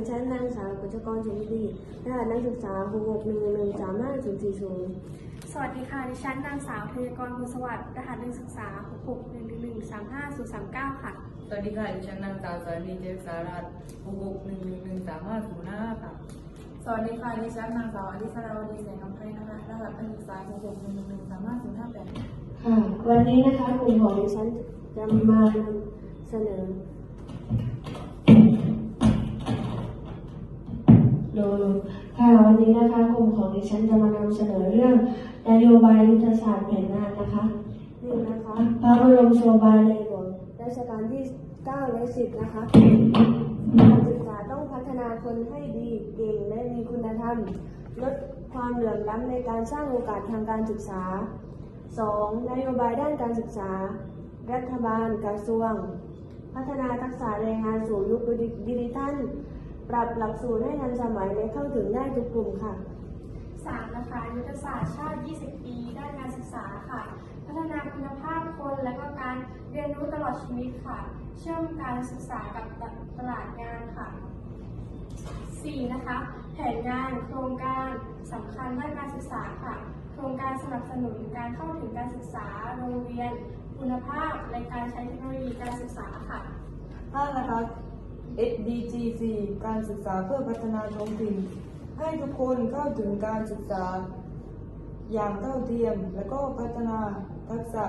ดิฉันนางสาวกุชกรสุนทรีรหัสนักศึกษา6 6 1 1 3 5 0 4 0สวัสดีค่ะ ดิฉันนางสาวเทยกรบุญสวัสดิ์รหัสนักศึกษา6 6 1 1 1 3 5 0 3 9ค่ะ สวัสดีค่ะ ดิฉันนางสาวสารีเจษสารัตหกหกหนึ่งหนึ่งหนึ่งสามห้าศูนย์ห้าค่ะ สวัสดีค่ะ ดิฉันนางสาวอดิศราวดีแสงคำไพนะคะ รหัสนักศึกษา6 6 1 1 1 3 5 0 5 8ค่ะ วันนี้นะคะกลุ่มของดิฉันจะมานำเสนอ ค่ะวันนี้นะคะกลุ่มของดิฉันจะมานำเสนอเรื่องนโยบายยุทธศาสตร์แผนงานนะคะนี่นะคะพระบรมโชบายในหลวงรัชกาลที่ 9 และ 10 นะคะการศึกษาต้องพัฒนาคนให้ดีเก่งและมีคุณธรรม ลดความเหลื่อมล้ำในการสร้างโอกาสทางการศึกษา 2. นโยบายด้านการศึกษา รัฐบาลกระทรวง พัฒนาทักษะแรงงานสู่ยุคดิจิทัล ปรับหลักสูตรให้ทันสมัยและเข้าถึงได้ทุกกลุ่มค่ะ 3. นะคะยุทธศาสตร์ชาติ 20 ปีด้านการศึกษาค่ะ พัฒนาคุณภาพคนและก็การเรียนรู้ตลอดชีวิตค่ะ เชื่อมการศึกษากับตลาดงานค่ะ 4. นะคะ แผนงานโครงการสำคัญด้านการศึกษาค่ะ โครงการสนับสนุนการเข้าถึงการศึกษาโรงเรียน คุณภาพและการใช้เทคโนโลยีการศึกษาค่ะ 5 นะคะ SDGC การศึกษาเพื่อพัฒนาท้องถิ่น ให้ทุกคนเข้าถึงการศึกษา อย่างเท่าเทียม และก็พัฒนาทักษะ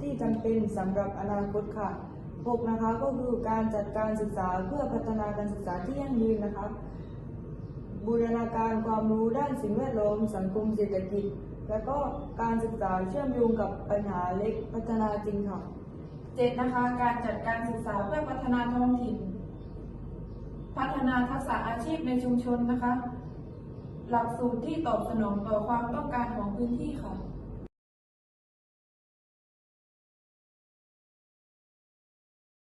ที่จำเป็นสำหรับอนาคตค่ะ 6 นะคะก็คือการจัดการศึกษาเพื่อพัฒนาการศึกษาที่ยั่งยืนนะคะ บูรณาการความรู้ด้านสิ่งแวดล้อมสังคมเศรษฐกิจ และก็การศึกษาเชื่อมโยงกับปัญหาเล็กพัฒนาจริงค่ะเจ็ดนะคะ การจัดการศึกษาเพื่อพัฒนาท้องถิ่น พัฒนาทักษะอาชีพในชุมชนนะคะ หลักสูตรที่ตอบสนองต่อความต้องการของพื้นที่ค่ะ